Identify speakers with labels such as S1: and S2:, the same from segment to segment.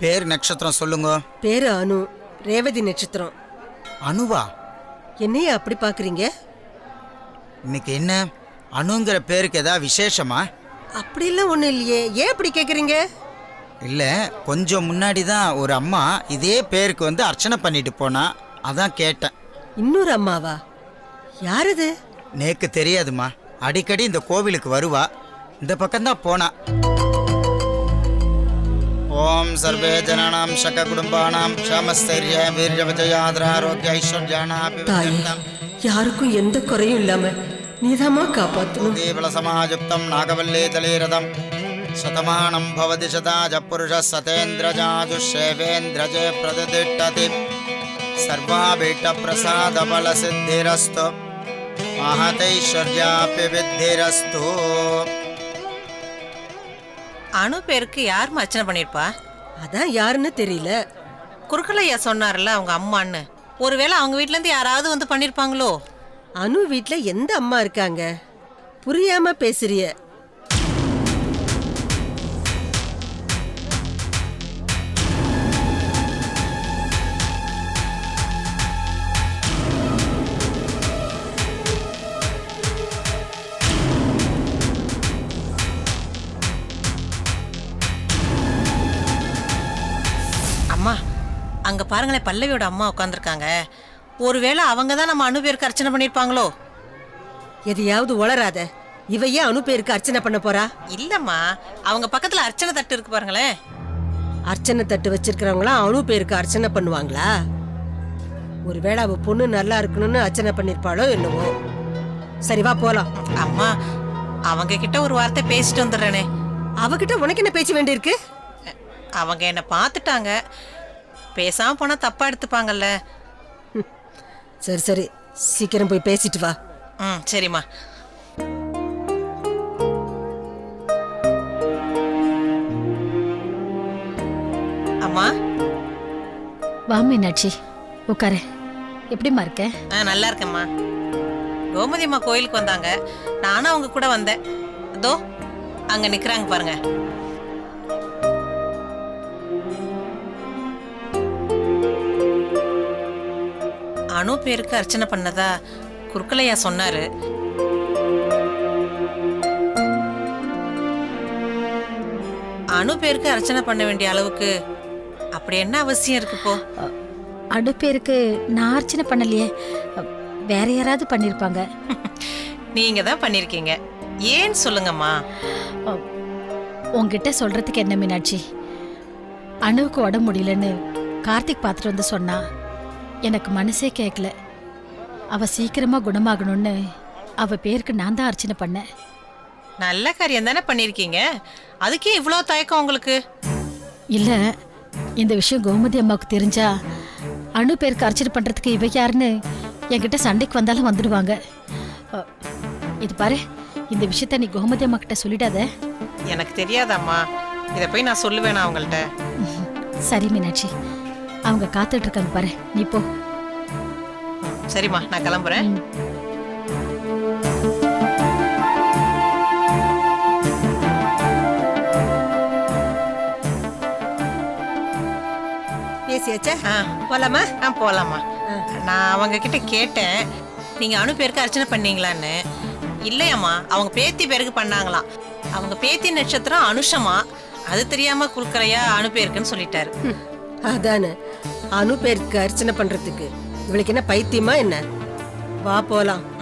S1: பேர் நட்சத்திரம் சொல்லுங்க.
S2: பேரு அனு ரேவதி நட்சத்திரம்.
S1: அனுவா?
S2: என்னைய அப்படி பாக்குறீங்க?
S1: இன்னைக்கு என்ன? அனுங்கிற பேருக்கு ஏதாவது விசேஷமா?
S2: அப்படிலாம் ஒண்ணும் இல்லையே. ஏன் அப்படி கேக்குறீங்க?
S1: இல்லை கொஞ்சம் முன்னாடி தான் ஒரு அம்மா இதே பேருக்கு வந்து அர்ச்சனை பண்ணிட்டு போனா அதான் கேட்டேன்.
S2: இன்னொரு அம்மாவா? யாரது?
S1: நேக்கு தெரியாதுமா. அடிக்கடி இந்த கோவிலுக்கு வருவா. இந்த பக்கம்தான் போனா. ஓம் சர்வே ஜனானாம் சக குடும்பானாம் க்ஷமஸ்தைரிய வீரிய விஜயாதர ஆரோக்கிய ஐஸ்வர்யானாபி
S2: தாயே யாருக்கும் எந்த குறையும் இல்லாம நீதாம்மா காப்பாத்தணும்
S1: தேவல சமாயுக்தம் நாகவல்லே தலீரதம் சதமானம் பவதி சதாஜ புருஷ சதேந்திரஜாஜுஷேவேந்திரஜே பிரதிதிட்டதி சர்வாபீட்ட பிரசாத பல சித்திரஸ்து மகதைஸ்வர்யாபி வித்திரஸ்து
S3: அணு பேருக்கு யாரும்மா அர்ச்சனை பண்ணியிருப்பா
S2: அதான் யாருன்னு தெரியல.
S3: குறுக்கலையா சொன்னார்ல அவங்க அம்மான்னு. ஒருவேளை அவங்க வீட்லேருந்து யாராவது வந்து பண்ணியிருப்பாங்களோ
S2: அனு வீட்ல எந்த அம்மா இருக்காங்க? புரியாம பேசுறிய.
S3: பாருங்களேன் பல்லவியோட அம்மா உட்காந்துருக்காங்க ஒருவேளை அவங்க தான் நம்ம அணு பேருக்கு அர்ச்சனை பண்ணியிருப்பாங்களோ?
S2: எதையாவது உளராத இவ ஏன் அனு பேருக்கு அர்ச்சனை பண்ண போறா?
S3: இல்லைம்மா அவங்க பக்கத்தில் அர்ச்சனை தட்டு இருக்கு பாருங்களேன்.
S2: அர்ச்சனை தட்டு வச்சிருக்கிறவங்களாம் அணு பேருக்கு அர்ச்சனை பண்ணுவாங்களா? ஒருவேளை அவ பொண்ணு நல்லா இருக்கணும்னு அர்ச்சனை பண்ணிருப்பாளோ என்னவோ. சரி வா போலாம்.
S3: அம்மா அவங்க கிட்ட ஒரு வார்த்தை பேசிட்டு வந்துடுறேனே.
S2: அவகிட்ட உனக்கு என்ன பேச்சு வேண்டியிருக்கு?
S3: அவங்க என்னை பார்த்துட்டாங்க. பேசாமல் போனால் தப்பாக எடுத்துப்பாங்கல்ல.
S2: சரி சரி. சீக்கிரம் போய் பேசிட்டு வா.
S3: ம் சரிம்மா. அம்மா?
S4: வா மீனாட்சி. உட்காரு. எப்படிம்மா இருக்க?
S3: ஆ நல்லா இருக்கேம்மா. கோமதி அம்மா கோயிலுக்கு வந்தாங்க. நானும் அவங்க கூட வந்தேன். அதோ அங்க நிக்கிறாங்க பாருங்க. பேருக்கு அர்ச்சனை பண்ணதா குறுக்கலையா சொன்னாரு. அணு பேருக்கு அர்ச்சனை பண்ண வேண்டிய அளவுக்கு அப்படி என்ன அவசியம் இருக்கு இப்போ
S4: அடுப்பேருக்கு நான் அர்ச்சனை பண்ணலையே. வேற யாராவது பண்ணியிருப்பாங்க
S3: நீங்க தான் பண்ணிருக்கீங்க. ஏன்னு சொல்லுங்கம்மா?
S4: உங்ககிட்ட சொல்றதுக்கு என்ன மீனாட்சி? அணுவுக்கு உடம்பு முடியலன்னு கார்த்திக் பார்த்துட்டு வந்து சொன்னா. எனக்கு மனசே கேட்கல அவ சீக்கிரமா குணமாகணும்னு அவ பேருக்கு நான் தான் அர்ச்சனை பண்ணேன்.
S3: நல்ல காரியம் தானே பண்ணிருக்கீங்க? அதுக்கே இவ்வளோ தயக்கம் உங்களுக்கு?
S4: இல்ல இந்த விஷயம் கோமதி அம்மாவுக்கு தெரிஞ்சா அணு பேருக்கு அர்ச்சனை பண்றதுக்கு இவ யாருன்னு என்கிட்ட சண்டைக்கு வந்தாலும் வந்துடுவாங்க. அ, இது பாரு இந்த விஷயத்த நீ கோமதி அம்மா கிட்ட சொல்லிடாத.
S3: எனக்கு தெரியாதம்மா. இதை போய் நான் சொல்லுவேனா அவங்கள்ட்ட?
S4: சரி மீனாட்சி. அவங்க காத்துட்டு இருக்காங்க பாரு. நீ போ.
S3: சரிம்மா நான் கிளம்புறேன்.
S2: பேசியாச்சா?
S3: ஆ
S2: போலாமா?
S3: ஆ போகலாம்மா நான் அவங்க கிட்ட கேட்டேன். நீங்கள் அணு பேருக்கு அர்ச்சனை பண்ணீங்களான்னு. இல்லையாம்மா அவங்க பேத்தி பேருக்கு பண்ணாங்களாம். அவங்க பேத்தி நட்சத்திரம் அனுஷமா. அது தெரியாம குறுக்கறையா அணு பேருக்குன்னு சொல்லிட்டாரு.
S2: அதானே. அனு பேருக்கு அர்ச்சனை பண்றதுக்கு. இவளுக்கு என்ன பைத்தியமா என்ன? வா போலாம்.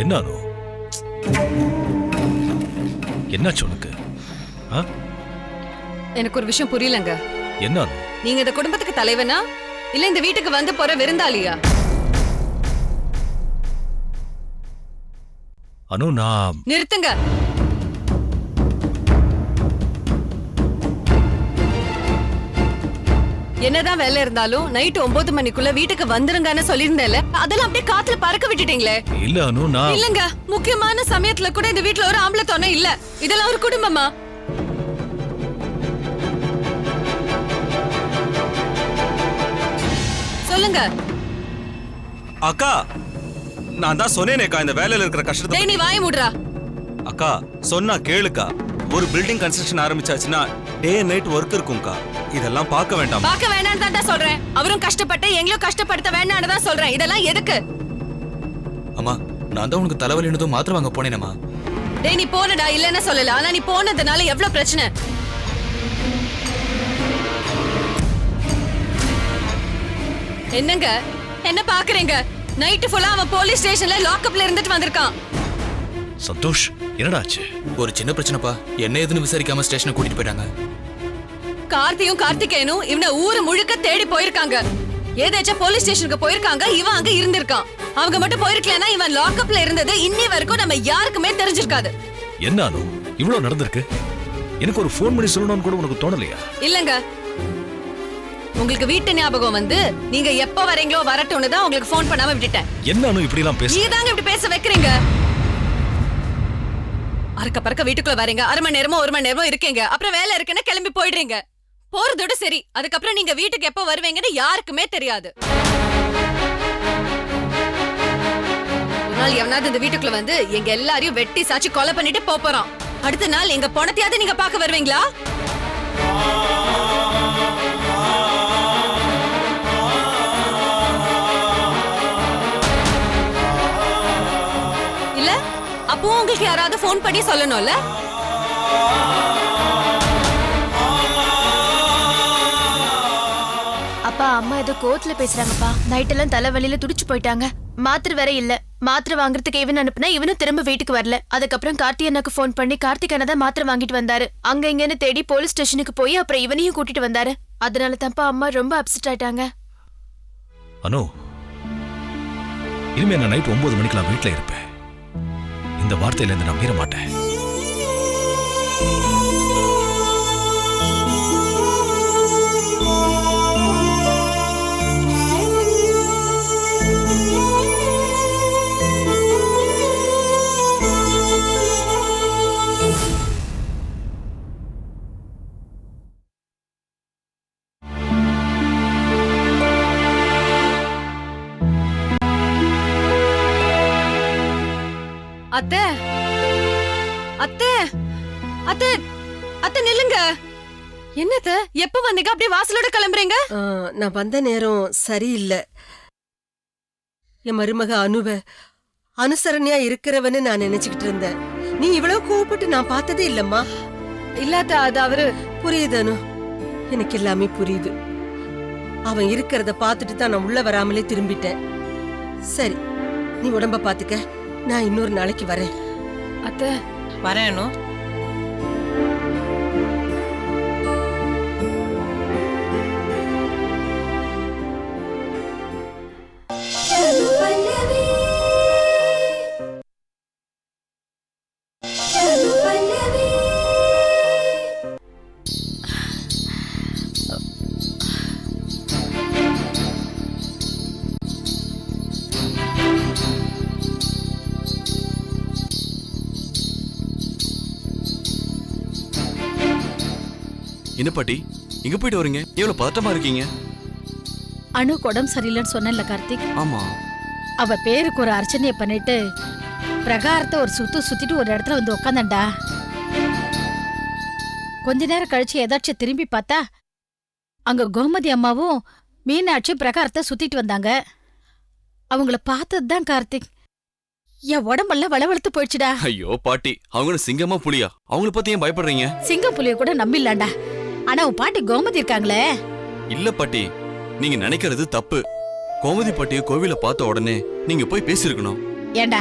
S5: என்ன அனு என்னாச்சு உனக்கு?
S6: எனக்கு ஒரு விஷயம் புரியலங்க.
S5: என்ன
S6: நீங்க இந்த குடும்பத்துக்கு தலைவனா? இல்ல இந்த வீட்டுக்கு வந்து போற விருந்தாளியா?
S5: அனு நான்
S6: நிறுத்துங்க. என்னதான் வேலை இருந்தாலும் நைட் ஒன்பது மணிக்குள்ள வீட்டுக்கு வந்துருங்கன்னு சொல்லியிருந்தேன்ல அதெல்லாம் அப்படியே காத்துல பறக்க விட்டுட்டீங்களே.
S5: இல்ல அனு நான்
S6: இல்லங்க முக்கியமான சமயத்துல கூட இந்த வீட்ல ஒரு ஆம்பளை துணை இல்ல. இதெல்லாம் ஒரு குடும்பமா? சொல்லுங்க.
S7: அக்கா நான் தான் சொன்னேனேக்கா இந்த வேலையில இருக்கிற கஷ்டத்தை
S6: டேய் நீ வாய மூடுறா.
S7: அக்கா சொன்னா கேளுக்கா. ஒரு பில்டிங் கன்ஸ்ட்ரக்ஷன் ஆரம்பிச்சாச்சுன்னா டே நைட் ஒர்க் இருக்கும்க்கா. இதெல்லாம் பார்க்க வேண்டாம்.
S6: பார்க்க வேணாம்னு தான் சொல்றேன். அவரும் கஷ்டப்பட்டு எங்களையும் கஷ்டப்படுத்த வேணாம்னு தான் சொல்றேன். இதெல்லாம் எதுக்கு?
S8: அம்மா நான் தான் உனக்கு தலைவலினதும் மாத்திரை வாங்க போனேனம்மா.
S6: டேய் நீ போனடா இல்லன்னு சொல்லல. ஆனா நீ போனதுனால எவ்வளவு பிரச்சனை? என்னங்க? என்ன பாக்குறீங்க நைட்டு ஃபுல்லா அவன் போலீஸ் ஸ்டேஷன்ல லாக்அப்ல இருந்துட்டு வந்திருக்கான்.
S5: சந்தோஷ் என்னடா ஆச்சு
S8: ஒரு சின்ன பிரச்சனைப்பா. என்ன ஏதுன்னு விசாரிக்காம ஸ்டேஷனுக்கு கூட்டிட்டு போயிட்டாங்க.
S6: கார்த்தியும் கார்த்திகேயனும் இவனை ஊரு முழுக்க தேடி போயிருக்காங்க. ஏதாச்சும் போலீஸ் ஸ்டேஷனுக்கு போயிருக்காங்க இவன் அங்க இருந்திருக்கான். அவங்க மட்டும் போயிருக்கலன்னா இவன் லாக்அப்ல இருந்தது இன்னி வரைக்கும் நம்ம யாருக்குமே தெரிஞ்சிருக்காது.
S5: என்ன அனு? இவ்வளவு நடந்திருக்கு. எனக்கு ஒரு ஃபோன் பண்ணி சொல்லணும்னு கூட உனக்கு தோணலையா?
S6: இல்லங்க. உங்களுக்கு வீட்டு ஞாபகம் வந்து நீங்க எப்ப வரீங்களோ வரட்டும்னு தான் உங்களுக்கு ஃபோன் பண்ணாம விட்டுட்டேன்.
S5: என்ன அனு இப்படி எல்லாம் பேச
S6: நீங்க தாங்க இப்படி பேச வைக்கிறீங்க? அறக்க பறக்க வீட்டுக்குள்ள வரீங்க. அரை மணி நேரமோ ஒரு மணி நேரமோ இருக்கீங்க. அப்புறம் வேலை இருக்குன்னு கிளம்பி போயிடுறீங்க. போறதோட சரி. அதுக்கப்புறம் நீங்க வீட்டுக்கு எப்ப வருவீங்கன்னு யாருக்குமே தெரியாது. நாள் எவனாவது இந்த வீட்டுக்குள்ள வந்து எங்க எல்லாரையும் வெட்டி சாச்சு கொலை பண்ணிட்டு போப் போறோம் அடுத்த நாள் எங்க பணத்தையாவது நீங்க பார்க்க வருவீங்களா? அப்போ உங்களுக்கு யாராவது ஃபோன் பண்ணி சொல்லணும்ல?
S9: அப்பா அம்மா ஏதோ கோர்ட்ல பேசுறாங்கப்பா. நைட் எல்லாம் தலைவலியில துடிச்சு போயிட்டாங்க. மாத்திரை வேற இல்ல. மாத்திரை வாங்குறதுக்கு இவன் அனுப்புனா இவனும் திரும்ப வீட்டுக்கு வரல. அதுக்கப்புறம் கார்த்தி அண்ணாக்கு ஃபோன் பண்ணி கார்த்திக் அண்ணா தான் மாத்திரை வாங்கிட்டு வந்தாரு. அங்க இங்கன்னு தேடி போலீஸ் ஸ்டேஷனுக்கு போய் அப்புறம் இவனையும் கூட்டிட்டு வந்தாரு. அதனால தான்ப்பா அம்மா ரொம்ப அப்செட் ஆயிட்டாங்க.
S5: அனு இனிமே நான் நைட் ஒன்பது மணிக்கெல்லாம் வீட்டுல இருப்பேன். இந்த வார்த்தையில இருந்து நான் மீற மாட்டேன்
S6: நில்லுங்க என்னத்த எப்ப வந்தீங்க? அப்படியே வாசலோட கிளம்புறீங்க?
S2: நான் வந்த நேரம் சரியில்லை. என் மருமக அனுவ அனுசரணையா இருக்கிறவன்னு நான் நினைச்சுக்கிட்டு இருந்தேன். நீ இவ்வளவு கோவப்பட்டு நான் பார்த்ததே இல்லம்மா.
S6: இல்லாத அது அவரு
S2: புரியுது அனு. எனக்கு எல்லாமே புரியுது. அவன் இருக்கிறத பார்த்துட்டு தான் நான் உள்ள வராமலே திரும்பிட்டேன். சரி நீ உடம்ப பாத்துக்க நான் இன்னொரு நாளைக்கு வரேன்.
S6: அத்தை.
S3: வரேன்
S8: என்ன பாட்டி? எங்க போயிட்டு வரீங்க? எவ்வளவு பதட்டமா இருக்கீங்க?
S4: அணு உடம்பு சரியில்லைன்னு சொன்னேன்ல கார்த்திக்.
S8: ஆமா.
S4: அவ பேருக்கு ஒரு அர்ச்சனையை பண்ணிட்டு பிரகாரத்தை ஒரு சுத்து சுத்திட்டு ஒரு இடத்துல வந்து உக்காந்தண்டா. கொஞ்ச நேரம் கழிச்சு ஏதாச்சும் திரும்பி பார்த்தா அங்க கோமதி அம்மாவும் மீனாட்சி பிரகாரத்தை சுத்திட்டு வந்தாங்க. அவங்கள பார்த்ததுதான் கார்த்திக். என் உடம்பெல்லாம் வளவழுத்து போயிடுச்சுடா.
S8: ஐயோ பாட்டி அவங்க சிங்கமா புலியா? அவங்கள பத்தி ஏன் பயப்படுறீங்க?
S4: சிங்க புலிய கூட நம்பிடலாம்டா. ஆனா உன் பாட்டி கோமதி இருக்காங்களே.
S8: இல்ல பாட்டி நீங்க நினைக்கிறது தப்பு. கோமதி பாட்டிய கோவில பார்த்த உடனே நீங்க போய் பேசியிருக்கணும்.
S4: ஏண்டா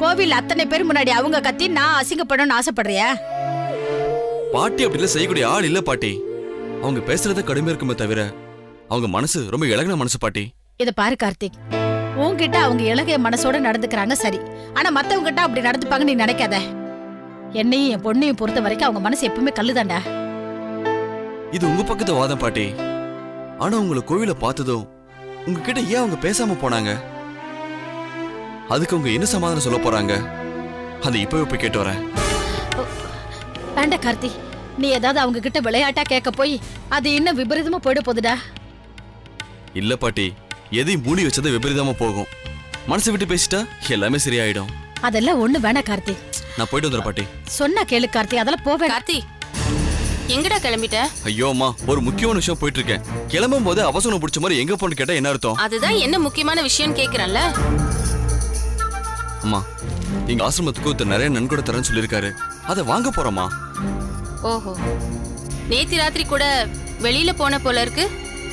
S4: கோவில் அத்தனை பேர் முன்னாடி அவங்க கத்தி நான் அசிங்கப்படணும்னு ஆசைப்படுறியா?
S8: பாட்டி அப்படிலாம் செய்யக்கூடிய ஆள் இல்ல பாட்டி. அவங்க பேசுறத கடுமையா இருக்குமே தவிர அவங்க மனசு ரொம்ப இழகின மனசு பாட்டி.
S4: இத பாரு கார்த்திக். உன்கிட்ட அவங்க இலகைய மனசோட நடந்துக்கிறாங்க சரி. ஆனா மத்தவங்க கிட்ட அப்படி நடந்துப்பாங்க நீ நினைக்காத. என்னையும் என் பொண்ணையும் பொறுத்த வரைக்கும் அவங்க மனசு எப்பவுமே கல்லுதான்டா
S8: இது உங்க பக்கத்து வாதம் பாட்டி. ஆனா உங்களை கோவில பார்த்ததும் உங்ககிட்ட ஏன் அவங்க பேசாம போனாங்க? அதுக்கு அவங்க என்ன சமாதானம் சொல்ல போறாங்க? அதை இப்பவே போய் கேட்டு வரேன்.
S4: வேண்டாம் கார்த்தி. நீ ஏதாவது அவங்க கிட்ட விளையாட்டா கேட்க போய் அது இன்னும் விபரீதமா போயிட போகுதுடா?
S8: இல்ல பாட்டி. எதையும் மூடி வச்சது விபரீதமா போகும். மனசை விட்டு பேசிட்டா எல்லாமே சரியாயிடும்.
S4: அதெல்லாம் ஒண்ணு வேணாம் கார்த்தி.
S8: நான் போயிட்டு வந்துடுறேன் பாட்டி.
S4: சொன்னா கேளு கார்த்தி. அதெல்லாம் போவே
S9: கார்த்தி எங்கடா கிளம்பிட்ட?
S8: ஐயோ அம்மா ஒரு முக்கியமான விஷயம் போயிட்டு இருக்கேன் கிளம்பும் போது அவசரம் பிடிச்ச மாதிரி எங்க போன்னு கேட்டா என்ன அர்த்தம்?
S9: அதுதான் என்ன முக்கியமான விஷயம்னு கேக்குறேன்ல.
S8: அம்மா எங்க ஆசிரமத்துக்கு ஒருத்தர் நிறைய நன்கொடை தரேன்னு சொல்லியிருக்காரு. அதை வாங்க போறோமா
S9: ஓஹோ. நேத்தி ராத்திரி கூட வெளியில போன போல இருக்கு.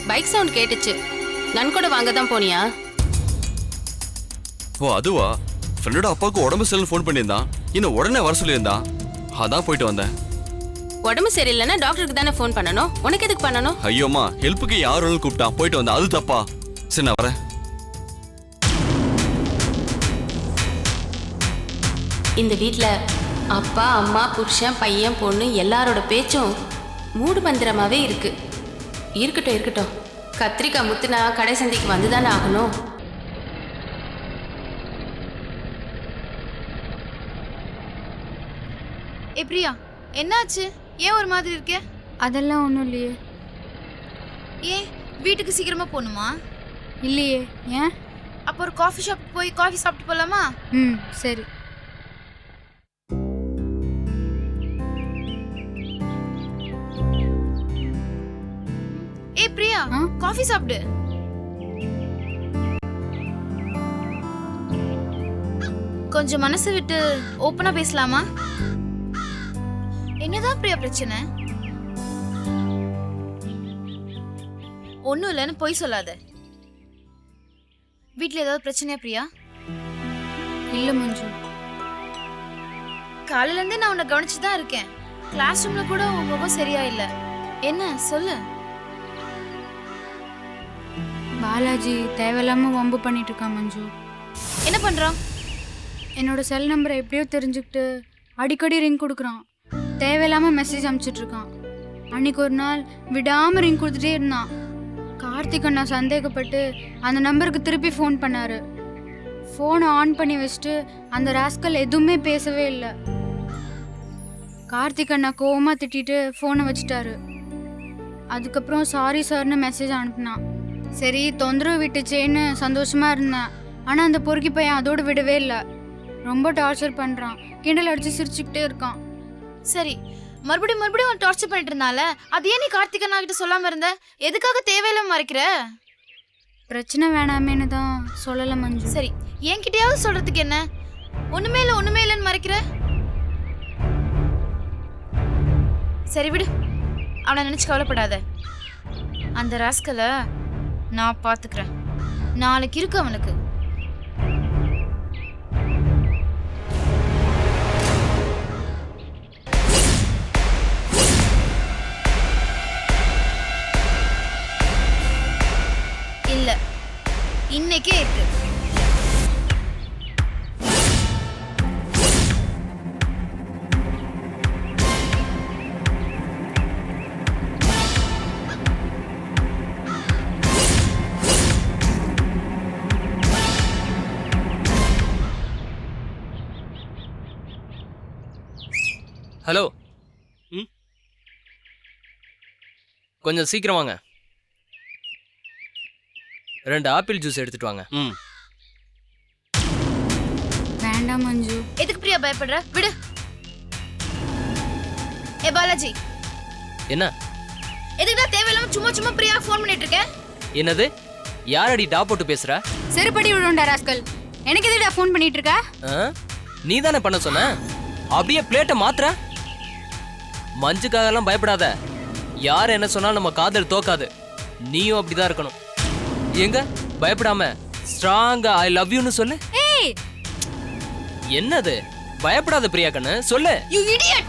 S9: பைக் சவுண்ட் கேட்டுச்சு. நன்கொடை வாங்க தான் போனியா?
S8: ஓ அதுவா? ஃப்ரெண்டோட அப்பாவுக்கு உடம்பு சரியில்லைன்னு ஃபோன் பண்ணியிருந்தான். இன்னும் உடனே வர சொல்லியிருந்தான். அதான் போயிட்டு வந்தேன்.
S9: உடம்பு சரியில்லைன்னா டாக்டருக்கு தானே ஃபோன் பண்ணணும்? உனக்கு எதுக்கு பண்ணணும்?
S8: ஐயோம்மா ஹெல்ப்புக்கு யார் வேணாலும் கூப்பிட்டான் போயிட்டு வந்தேன் அது தப்பா? சரி நான் வரேன்.
S9: இந்த வீட்ல அப்பா அம்மா புருஷன் பையன் பொண்ணு எல்லாரோட பேச்சும் மூடு மந்திரமாவே இருக்கு. இருக்கட்டும் இருக்கட்டும். கத்திரிக்காய் முத்துனா கடை சந்தைக்கு வந்துதானே ஆகணும்.
S10: ஏ பிரியா என்னாச்சு? ஏன் ஒரு மாதிரி இருக்க?
S11: அதெல்லாம் ஒன்றும் இல்லையே.
S10: ஏன்? வீட்டுக்கு சீக்கிரமா போகணுமா?
S11: இல்லையே. ஏன்?
S10: அப்போ ஒரு காஃபி ஷாப் போய் காஃபி சாப்பிட்டு போலாமா?
S11: ம் சரி.
S10: ஏ பிரியா
S11: ஆ?
S10: காஃபி சாப்பிடு. கொஞ்சம் மனசு விட்டு ஓப்பனா பேசலாமா? பிரியா பிரச்சனை? ஒன்றும் இல்லைன்னு பொய் சொல்லாத. வீட்டில் ஏதாவது பிரச்சனையா பிரியா?
S11: இல்லை மஞ்சு.
S10: காலையில இருந்தே நான் உன்னை கவனிச்சு தான் இருக்கேன் கிளாஸ் ரூம்ல கூட உன் முகம் சரியா இல்ல என்ன? சொல்லு.
S11: பாலாஜி தேவையில்லாம வம்பு பண்ணிட்டு இருக்கான் மஞ்சு.
S10: என்ன பண்றான்?
S11: என்னோட செல் நம்பரை எப்படியோ தெரிஞ்சுக்கிட்டு அடிக்கடி ரிங் கொடுக்குறான். தேவையில்லாமல் மெசேஜ் அனுப்பிச்சிட்ருக்கான் அன்னைக்கு ஒரு நாள் விடாமல் ரிங் கொடுத்துட்டே இருந்தான். கார்த்திக் அண்ணா சந்தேகப்பட்டு அந்த நம்பருக்கு திருப்பி ஃபோன் பண்ணார். ஃபோனை ஆன் பண்ணி வச்சுட்டு அந்த ராஸ்கல் எதுவுமே பேசவே இல்லை. கார்த்திக் அண்ணா கோவமாக திட்டிட்டு ஃபோனை வச்சுட்டாரு. அதுக்கப்புறம் சாரி சார்னு மெசேஜ் அனுப்புனான். சரி தொந்தரவு விட்டுச்சேன்னு சந்தோஷமாக இருந்தேன். ஆனால் அந்த பொறுக்கி பையன் அதோடு விடவே இல்லை. ரொம்ப டார்ச்சர் பண்ணுறான் கிண்டல் அடித்து சிரிச்சுக்கிட்டே இருக்கான்.
S10: சரி மறுபடியும் மறுபடியும் அவன் டார்ச்சர் பண்ணிட்டு இருந்தால? அது ஏன் நீ கார்த்திக் அண்ணா கிட்ட சொல்லாம இருந்த? எதுக்காக தேவையில்லாம மறைக்கிற?
S11: பிரச்சனை வேணாமேன்னு தான் சொல்லல மஞ்சு.
S10: சரி என்கிட்டயாவது சொல்றதுக்கு என்ன? ஒண்ணுமே இல்ல ஒண்ணுமே இல்லைன்னு மறைக்கிற? சரி விடு அவனை நினைச்சு கவலைப்படாத. அந்த ராஸ்கலை நான் பாத்துக்கிறேன். நாளைக்கு இருக்கு அவனுக்கு. இன்னைக்கே இருக்கு.
S12: ஹலோ. ம்? கொஞ்சம் சீக்கிரம் வாங்க. ரெண்டு ஆப்பிள் ஜூஸ் எடுத்துட்டு வாங்க. ம்.
S11: வேண்டாம் மஞ்சு.
S10: எதுக்கு பிரியா பயப்படுற? விடு. ஏ பாலாஜி.
S12: என்ன?
S10: எதுக்குடா தேவையில்லாம சும்மா சும்மா பிரியா ஃபோன் பண்ணிட்டு இருக்க?
S12: என்னது? யாரடி டா போட்டு பேசுற?
S11: செருப்படி விடுண்டா ராஸ்கல் எனக்கு எதுடா ஃபோன் பண்ணிட்டு இருக்க?
S12: நீ தானே பண்ண சொன்ன? அப்படியே பிளேட்டை மாத்துற? மஞ்சுக்காகலாம் பயப்படாத. யார் என்ன சொன்னாலும் நம்ம காதல் தோக்காது. நீயும் அப்படிதான் இருக்கணும். எங்க? பயப்படாம ஸ்ட்ராங்கா ஐ லவ் யூன்னு சொல்லு.
S11: ஏய்!
S12: என்னது? பயப்படாத பிரியா கண்ணு சொல்லு.
S10: You idiot